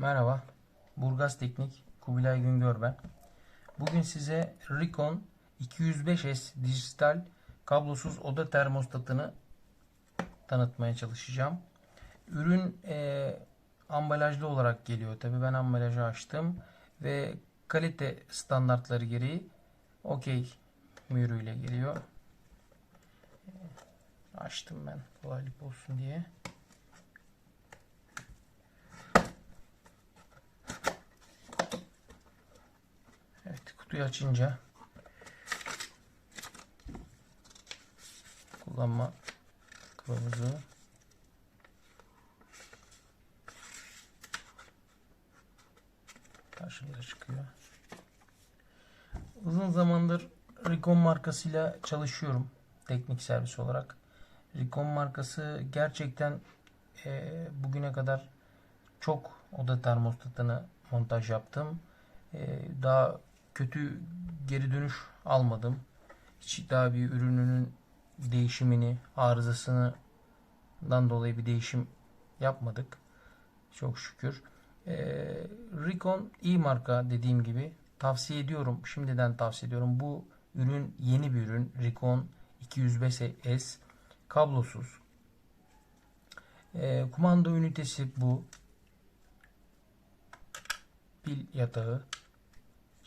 Merhaba, Burgaz Teknik, Kubilay Güngör ben. Bugün size Rikon 205S dijital kablosuz oda termostatını tanıtmaya çalışacağım. Ürün e, ambalajlı olarak geliyor. Tabi ben ambalajı açtım ve kalite standartları gereği okey mührüyle geliyor. E, Açtım ben kolaylık olsun diye. Kutuyu açınca kullanma kılavuzu karşımıza çıkıyor. Uzun zamandır Rikon markasıyla çalışıyorum teknik servis olarak. Rikon markası gerçekten e, bugüne kadar çok oda termostatını montaj yaptım. E, daha kötü geri dönüş almadım. Hiç daha bir ürününün değişimini, arızasından dolayı bir değişim yapmadık. Çok şükür. E, Rikon iyi marka dediğim gibi tavsiye ediyorum. Şimdiden tavsiye ediyorum. Bu ürün yeni bir ürün. Rikon 205S kablosuz. E, kumanda ünitesi bu. Pil yatağı.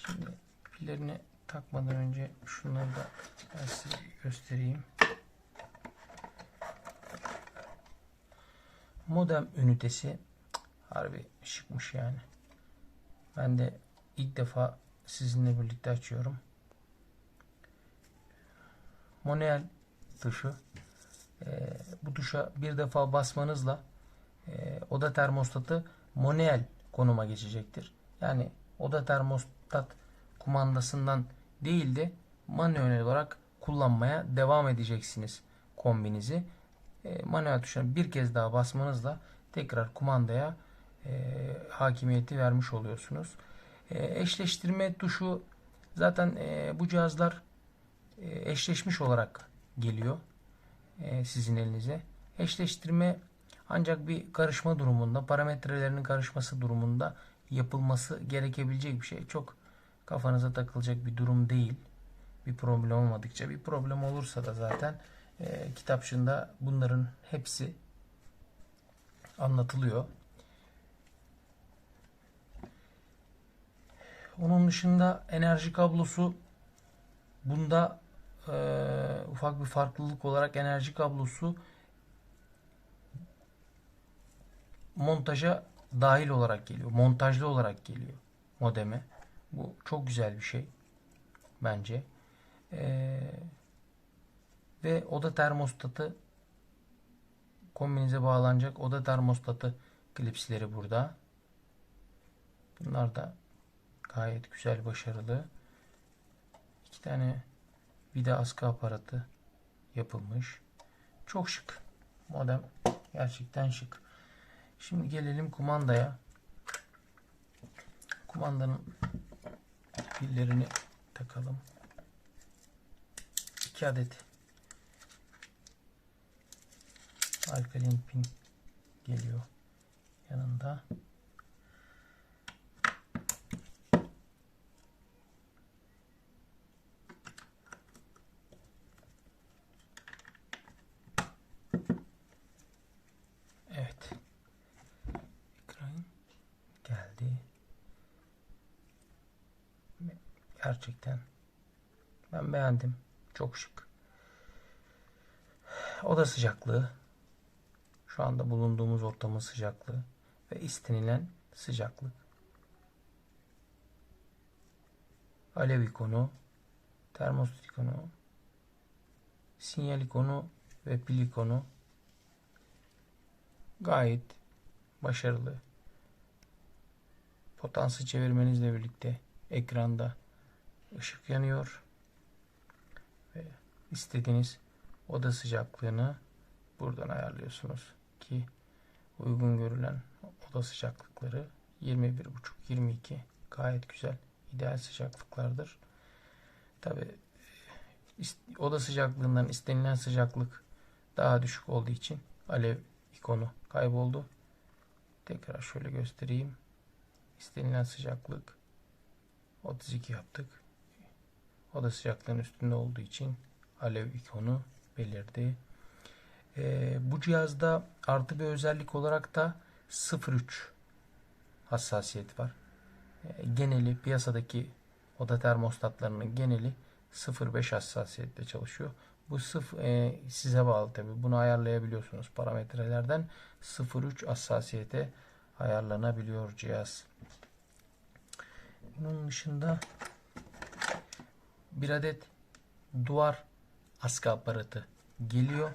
Şimdi pillerini takmadan önce şunları da ben size göstereyim. Modem ünitesi harbi şıkmış yani. Ben de ilk defa sizinle birlikte açıyorum. Manuel tuşu. Ee, bu tuşa bir defa basmanızla e, oda termostatı manuel konuma geçecektir. Yani oda termostat kumandasından değil de manuel olarak kullanmaya devam edeceksiniz kombinizi. E, manuel tuşuna bir kez daha basmanızla tekrar kumandaya e, hakimiyeti vermiş oluyorsunuz. E, eşleştirme tuşu zaten e, bu cihazlar e, eşleşmiş olarak geliyor e, sizin elinize. Eşleştirme ancak bir karışma durumunda, parametrelerinin karışması durumunda yapılması gerekebilecek bir şey. Çok kafanıza takılacak bir durum değil. Bir problem olmadıkça. Bir problem olursa da zaten e, kitapçığında bunların hepsi anlatılıyor. Onun dışında enerji kablosu bunda e, ufak bir farklılık olarak enerji kablosu montaja dahil olarak geliyor. Montajlı olarak geliyor modeme. Bu çok güzel bir şey bence. Ee, ve oda termostatı kombinize bağlanacak oda termostatı klipsleri burada. Bunlar da gayet güzel, başarılı. İki tane vida askı aparatı yapılmış. Çok şık. Modem gerçekten şık. Şimdi gelelim kumandaya. Kumandanın pillerini takalım. 2 adet alkalin pin geliyor yanında. Gerçekten ben beğendim. Çok şık. Oda sıcaklığı. Şu anda bulunduğumuz ortamın sıcaklığı ve istenilen sıcaklık. Alev ikonu, termostat ikonu, sinyal ikonu ve pil ikonu gayet başarılı. Potansı çevirmenizle birlikte ekranda ışık yanıyor ve istediğiniz oda sıcaklığını buradan ayarlıyorsunuz ki uygun görülen oda sıcaklıkları 21.5-22 gayet güzel ideal sıcaklıklardır. Tabi oda sıcaklığından istenilen sıcaklık daha düşük olduğu için alev ikonu kayboldu. Tekrar şöyle göstereyim. istenilen sıcaklık 32 yaptık. Oda sıcaklığının üstünde olduğu için alev ikonu belirdi. Ee, bu cihazda artı bir özellik olarak da 0.3 hassasiyet var. Ee, geneli piyasadaki oda termostatlarının geneli 0.5 hassasiyetle çalışıyor. Bu sıf e, size bağlı tabi. Bunu ayarlayabiliyorsunuz parametrelerden. 0.3 hassasiyete ayarlanabiliyor cihaz. Bunun dışında bir adet duvar askı aparatı geliyor.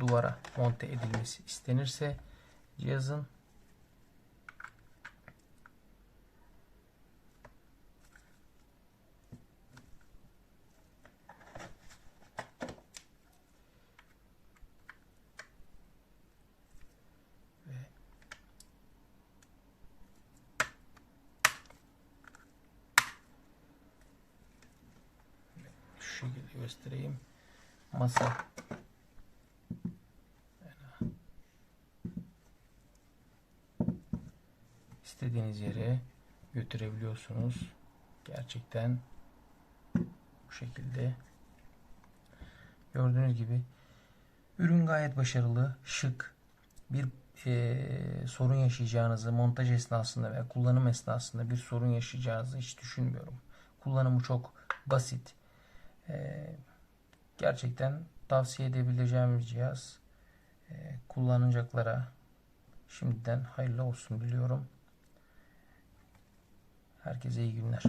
Duvara monte edilmesi istenirse cihazın şu şekilde göstereyim. Masa istediğiniz yere götürebiliyorsunuz. Gerçekten bu şekilde gördüğünüz gibi ürün gayet başarılı, şık. Bir eee, sorun yaşayacağınızı montaj esnasında veya kullanım esnasında bir sorun yaşayacağınızı hiç düşünmüyorum. Kullanımı çok basit. Eee, gerçekten tavsiye edebileceğim bir cihaz. Eee, kullanacaklara şimdiden hayırlı olsun diliyorum. Herkese iyi günler.